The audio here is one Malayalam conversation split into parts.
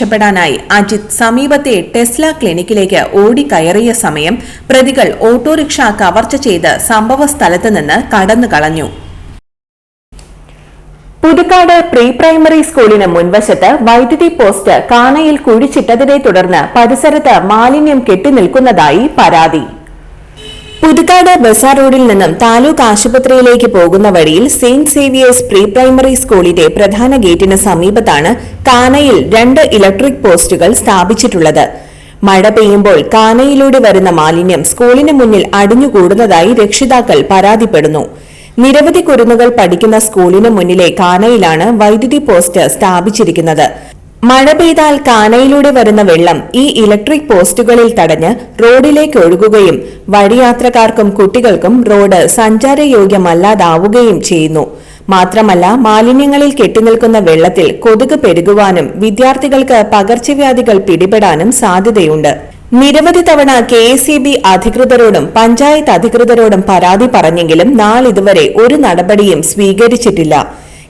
രക്ഷപ്പെടാനായി അജിത് സമീപത്തെ ടെസ്ല ക്ലിനിക്കിലേക്ക് ഓടിക്കയറിയ സമയം പ്രതികൾ ഓട്ടോറിക്ഷ കവർച്ച ചെയ്ത് സംഭവ നിന്ന് കടന്നു കളഞ്ഞു പുതുക്കാട് പ്രീ പ്രൈമറി സ്കൂളിന് മുൻവശത്ത് വൈദ്യുതി പോസ്റ്റ് കാനയിൽ കുഴിച്ചിട്ടതിനെ തുടർന്ന് പരിസരത്ത് മാലിന്യം കെട്ടിനിൽക്കുന്നതായി പരാതി. പുതുക്കാട് ബസാർ റോഡിൽ നിന്നും താലൂക്ക് ആശുപത്രിയിലേക്ക് പോകുന്ന വഴിയിൽ സെയിന്റ് സേവിയേഴ്സ് പ്രീ പ്രൈമറി സ്കൂളിന്റെ പ്രധാന ഗേറ്റിന് സമീപത്താണ് കാനയിൽ രണ്ട് ഇലക്ട്രിക് പോസ്റ്റുകൾ സ്ഥാപിച്ചിട്ടുള്ളത്. മഴ പെയ്യുമ്പോൾ കാനയിലൂടെ വരുന്ന മാലിന്യം സ്കൂളിന് മുന്നിൽ അടിഞ്ഞുകൂടുന്നതായി രക്ഷിതാക്കൾ പരാതിപ്പെടുന്നു. നിരവധി കുരുന്നുകൾ പഠിക്കുന്ന സ്കൂളിന് മുന്നിലെ കാനയിലാണ് വൈദ്യുതി പോസ്റ്റ് സ്ഥാപിച്ചിരിക്കുന്നത്. മഴ പെയ്താൽ കാനയിലൂടെ വരുന്ന വെള്ളം ഈ ഇലക്ട്രിക് പോസ്റ്റുകളിൽ തടഞ്ഞ് റോഡിലേക്ക് ഒഴുകുകയും വഴിയാത്രക്കാർക്കും കുട്ടികൾക്കും റോഡ് സഞ്ചാരയോഗ്യമല്ലാതാവുകയും ചെയ്യുന്നു. മാത്രമല്ല മാലിന്യങ്ങളിൽ കെട്ടിനിൽക്കുന്ന വെള്ളത്തിൽ കൊതുക് പെരുകുവാനും വിദ്യാർത്ഥികൾക്ക് പകർച്ചവ്യാധികൾ പിടിപെടാനും സാധ്യതയുണ്ട്. നിരവധി തവണ കെ എസ് ഇ ബി അധികൃതരോടും പഞ്ചായത്ത് അധികൃതരോടും പരാതി പറഞ്ഞെങ്കിലും നാളിതുവരെ ഒരു നടപടിയും സ്വീകരിച്ചിട്ടില്ല.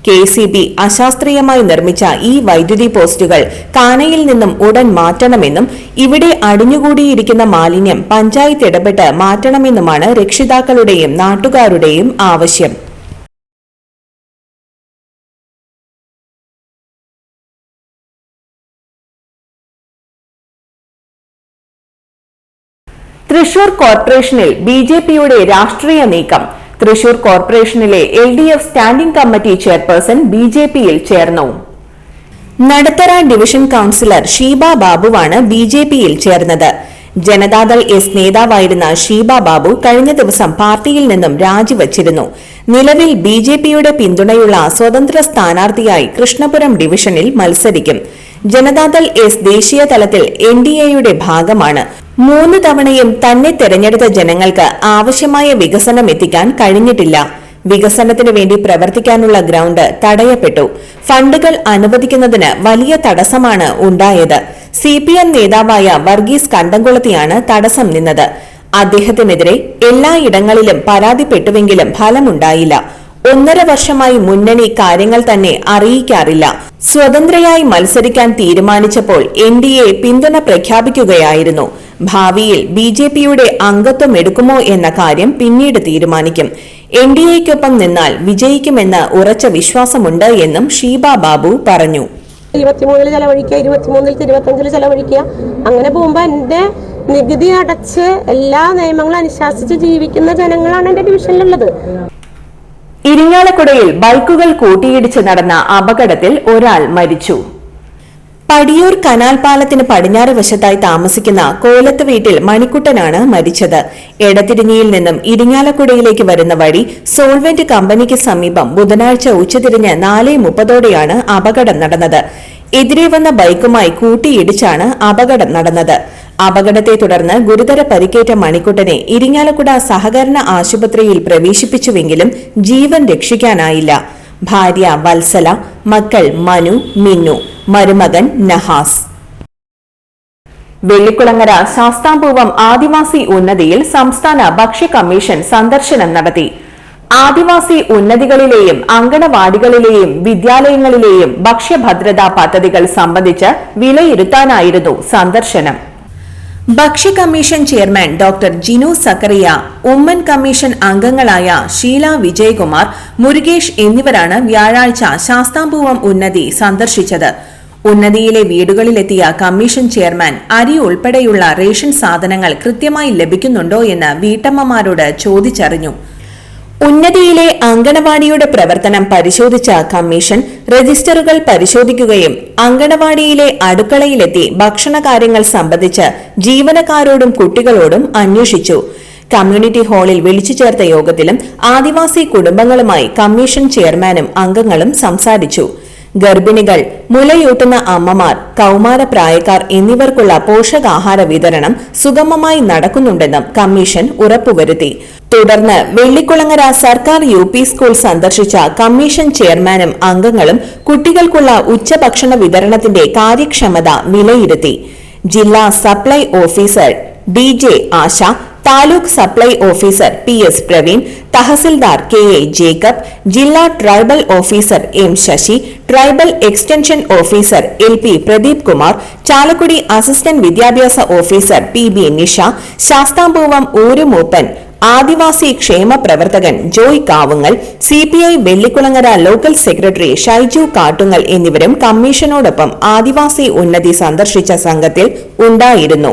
കെ സി ബി അശാസ്ത്രീയമായി നിർമ്മിച്ച ഈ വൈദ്യുതി പോസ്റ്റുകൾ കാനയിൽ നിന്നും ഉടൻ മാറ്റണമെന്നും ഇവിടെ അടിഞ്ഞുകൂടിയിരിക്കുന്ന മാലിന്യം പഞ്ചായത്ത് ഇടപെട്ട് മാറ്റണമെന്നുമാണ് രക്ഷിതാക്കളുടെയും നാട്ടുകാരുടെയും ആവശ്യം. തൃശൂർ കോർപ്പറേഷനിൽ ബി ജെ പിയുടെ രാഷ്ട്രീയ നീക്കം തൃശൂർ കോർപ്പറേഷനിലെ L D F standing committee chairperson B J പിയിൽ ചേർന്നു. നടത്തറ ഡിവിഷൻ കൌൺസിലർ ഷീബ ബാബുവാണ് ബി ജെ പിയിൽ ചേർന്നത്. ജനതാദൾ എസ് നേതാവായിരുന്ന ഷീബ ബാബു കഴിഞ്ഞ ദിവസം പാർട്ടിയിൽ നിന്നും രാജിവച്ചിരുന്നു. നിലവിൽ ബി ജെ പിയുടെ പിന്തുണയുള്ള സ്വതന്ത്ര സ്ഥാനാർത്ഥിയായി കൃഷ്ണപുരം ഡിവിഷനിൽ മത്സരിക്കും. ജനതാദൾ എസ് ദേശീയ തലത്തിൽ എൻ ഡി എയുടെ ഭാഗമാണ്. മൂന്ന് തവണയും തന്നെ തെരഞ്ഞെടുത്ത ജനങ്ങൾക്ക് ആവശ്യമായ വികസനം എത്തിക്കാൻ കഴിഞ്ഞിട്ടില്ല. വികസനത്തിന് വേണ്ടി പ്രവർത്തിക്കാനുള്ള ഗ്രൗണ്ട് തടയപ്പെട്ടു. ഫണ്ടുകൾ അനുവദിക്കുന്നതിന് വലിയ തടസ്സമാണ് ഉണ്ടായത്. സി പി എം നേതാവായ വർഗീസ് കണ്ടംകുളത്തിയാണ് തടസ്സം നിന്നത്. അദ്ദേഹത്തിനെതിരെ എല്ലായിടങ്ങളിലും പരാതിപ്പെട്ടുവെങ്കിലും ഫലമുണ്ടായില്ല. ഒന്നര വർഷമായി മുന്നണി കാര്യങ്ങൾ തന്നെ അറിയിക്കാറില്ല. സ്വതന്ത്രയായി മത്സരിക്കാൻ തീരുമാനിച്ചപ്പോൾ എൻ ഡി എ പിന്തുണ പ്രഖ്യാപിക്കുകയായിരുന്നു. ഭാവിയിൽ ബി ജെ പിയുടെ അംഗത്വം എടുക്കുമോ എന്ന കാര്യം പിന്നീട് തീരുമാനിക്കും. എൻ ഡി എക്കൊപ്പം നിന്നാൽ വിജയിക്കുമെന്ന് ഉറച്ച വിശ്വാസമുണ്ട് എന്നും ഷീബ ബാബു പറഞ്ഞു. ഇരുപത്തിമൂന്നിൽ ചെലവഴിക്കുക ഇരുപത്തിമൂന്നിൽ ഇരുപത്തഞ്ചിൽ ചെലവഴിക്കുക. അങ്ങനെ പോകുമ്പോൾ എന്റെ നികുതി അടച്ച് എല്ലാ നിയമങ്ങളും അനുശാസിച്ച് ജീവിക്കുന്ന ജനങ്ങളാണ് എന്റെ ഡിവിഷനിലുള്ളത്. ഇരിങ്ങാലക്കുടയിൽ ബൈക്കുകൾ കൂട്ടിയിടിച്ച് നടന്ന അപകടത്തിൽ ഒരാൾ മരിച്ചു. പടിയൂർ കനാൽ പാലത്തിന് പടിഞ്ഞാറ് വശത്തായി താമസിക്കുന്ന കോലത്ത് വീട്ടിൽ മണിക്കുട്ടനാണ് മരിച്ചത്. എടതിരിഞ്ഞിയിൽ നിന്നും ഇരിങ്ങാലക്കുടയിലേക്ക് വരുന്ന വഴി സോൾവെന്റ് കമ്പനിക്ക് സമീപം ബുധനാഴ്ച ഉച്ചതിരിഞ്ഞ് നാല് മുപ്പതോടെയാണ് അപകടം നടന്നത്. എതിരെ വന്ന ബൈക്കുമായി കൂട്ടിയിടിച്ചാണ് അപകടം നടന്നത്. അപകടത്തെ തുടർന്ന് ഗുരുതര പരിക്കേറ്റ മണിക്കുട്ടനെ ഇരിങ്ങാലക്കുട സഹകരണ ആശുപത്രിയിൽ പ്രവേശിപ്പിച്ചുവെങ്കിലും ജീവൻ രക്ഷിക്കാനായില്ല. ഭാര്യ വത്സല മക്കൾ മനു മിന്നു. മരുമകൻ നഹാസ്. വെള്ളിക്കുളങ്ങര ശാസ്താംപൂവം ആദിവാസി ഉന്നതിയിൽ സംസ്ഥാന ഭക്ഷ്യ കമ്മീഷൻ സന്ദർശനം നടത്തി. ആദിവാസി ഉന്നതികളിലെയും അങ്കണവാടികളിലെയും വിദ്യാലയങ്ങളിലെയും ഭക്ഷ്യഭദ്രതാ പദ്ധതികൾ സംബന്ധിച്ച് വിലയിരുത്താനായിരുന്നു സന്ദർശനം. ഭക്ഷ്യ commission chairman doctor Jinu Zachariah Oommen commission അംഗങ്ങളായ ഷീല വിജയകുമാർ മുരുകേഷ് എന്നിവരാണ് വ്യാഴാഴ്ച ശാസ്താംപൂവം ഉന്നതി സന്ദർശിച്ചത്. ഉന്നതിയിലെ വീടുകളിലെത്തിയ കമ്മീഷൻ ചെയർമാൻ അരി ഉൾപ്പെടെയുള്ള റേഷൻ സാധനങ്ങൾ കൃത്യമായി ലഭിക്കുന്നുണ്ടോ എന്ന് വീട്ടമ്മമാരോട് ചോദിച്ചറിഞ്ഞു. ഉന്നതിയിലെ അങ്കണവാടിയുടെ പ്രവർത്തനം പരിശോധിച്ച കമ്മീഷൻ രജിസ്റ്ററുകൾ പരിശോധിക്കുകയും അങ്കണവാടിയിലെ അടുക്കളയിലെത്തി ഭക്ഷണകാര്യങ്ങൾ സംബന്ധിച്ച് ജീവനക്കാരോടും കുട്ടികളോടും അന്വേഷിച്ചു. കമ്മ്യൂണിറ്റി ഹാളിൽ വിളിച്ചു ചേർത്ത യോഗത്തിലും ആദിവാസി കുടുംബങ്ങളുമായി കമ്മീഷൻ ചെയർമാനും അംഗങ്ങളും സംസാരിച്ചു. ഗർഭിണികൾ മുലയൂട്ടുന്ന അമ്മമാർ കൌമാരപ്രായക്കാർ എന്നിവർക്കുള്ള പോഷകാഹാര വിതരണം സുഗമമായി നടക്കുന്നുണ്ടെന്നും കമ്മീഷൻ ഉറപ്പുവരുത്തി. തുടർന്ന് വെള്ളിക്കുളങ്ങര സർക്കാർ യു പി സ്കൂൾ സന്ദർശിച്ച കമ്മീഷൻ ചെയർമാനും അംഗങ്ങളും കുട്ടികൾക്കുള്ള ഉച്ചഭക്ഷണ വിതരണത്തിന്റെ കാര്യക്ഷമത വിലയിരുത്തി. ജില്ലാ supply officer D J Asha taluk supply officer P S Praveen tahsildar K A Jacob ജില്ലാ tribal officer M Sasi tribal extension officer L P Pradeep Kumar Chalakudy assistant വിദ്യാഭ്യാസ officer P B Nisha Sasthampoovam ഊരുമൂപ്പൻ ആദിവാസി ക്ഷേമ പ്രവർത്തകൻ Joy Kavungal C P I Vellikulangara local secretary Shaiju Kattungal എന്നിവരും കമ്മീഷനോടൊപ്പം ആദിവാസി ഉന്നതി സന്ദർശിച്ച സംഘത്തിൽ ഉണ്ടായിരുന്നു.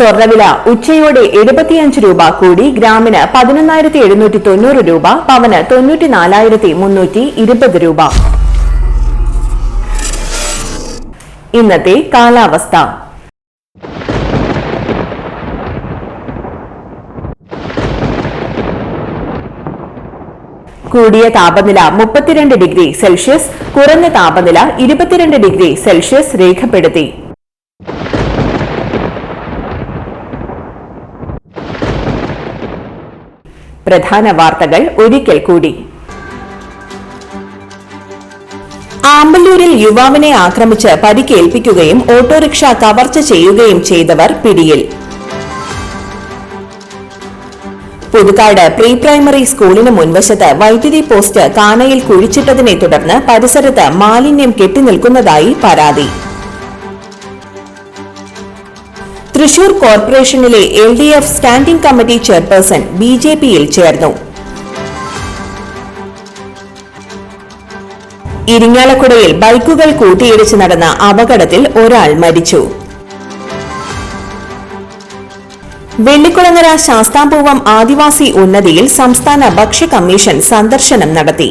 സ്വർണവില ഉച്ചയോടെ എഴുപത്തിയഞ്ച് രൂപ കൂടി ഗ്രാമിന് പതിനൊന്നായിരത്തി എഴുന്നൂറ്റി തൊണ്ണൂറ് രൂപ പവന് തൊണ്ണൂറ്റി നാലായിരത്തി മുന്നൂറ്റി ഇരുപത് രൂപ. ഇന്നത്തെ കാലാവസ്ഥ. കൂടിയ താപനില മുപ്പത്തിരണ്ട് ഡിഗ്രി സെൽഷ്യസ് കുറഞ്ഞ താപനില ഇരുപത്തിരണ്ട് ഡിഗ്രി സെൽഷ്യസ് രേഖപ്പെടുത്തി. പ്രധാന വാർത്തകൾ ഒരിക്കൽ കൂടി. ആമ്പല്ലൂരിൽ യുവാവിനെ ആക്രമിച്ച് പരിക്കേൽപ്പിക്കുകയും ഓട്ടോറിക്ഷ കവർച്ച ചെയ്യുകയും ചെയ്തവർ പിടിയിൽ. പുതുക്കാട് പ്രീ പ്രൈമറി സ്കൂളിന് മുൻവശത്ത് വൈദ്യുതി പോസ്റ്റ് കാനയിൽ കുഴിച്ചിട്ടതിനെ തുടർന്ന് പരിസരത്ത് മാലിന്യം കെട്ടിനിൽക്കുന്നതായി പരാതി. തൃശൂർ കോർപ്പറേഷനിലെ L D F standing committee chairperson B J പിയിൽ ചേർന്നു. ഇരിങ്ങാലക്കുടയിൽ ബൈക്കുകൾ കൂട്ടിയിടിച്ച് നടന്ന അപകടത്തിൽ ഒരാൾ മരിച്ചു. വെള്ളിക്കുളങ്ങര ശാസ്താംപൂവം ആദിവാസി ഉന്നതിയിൽ സംസ്ഥാന ഭക്ഷ്യ കമ്മീഷൻ സന്ദർശനം നടത്തി.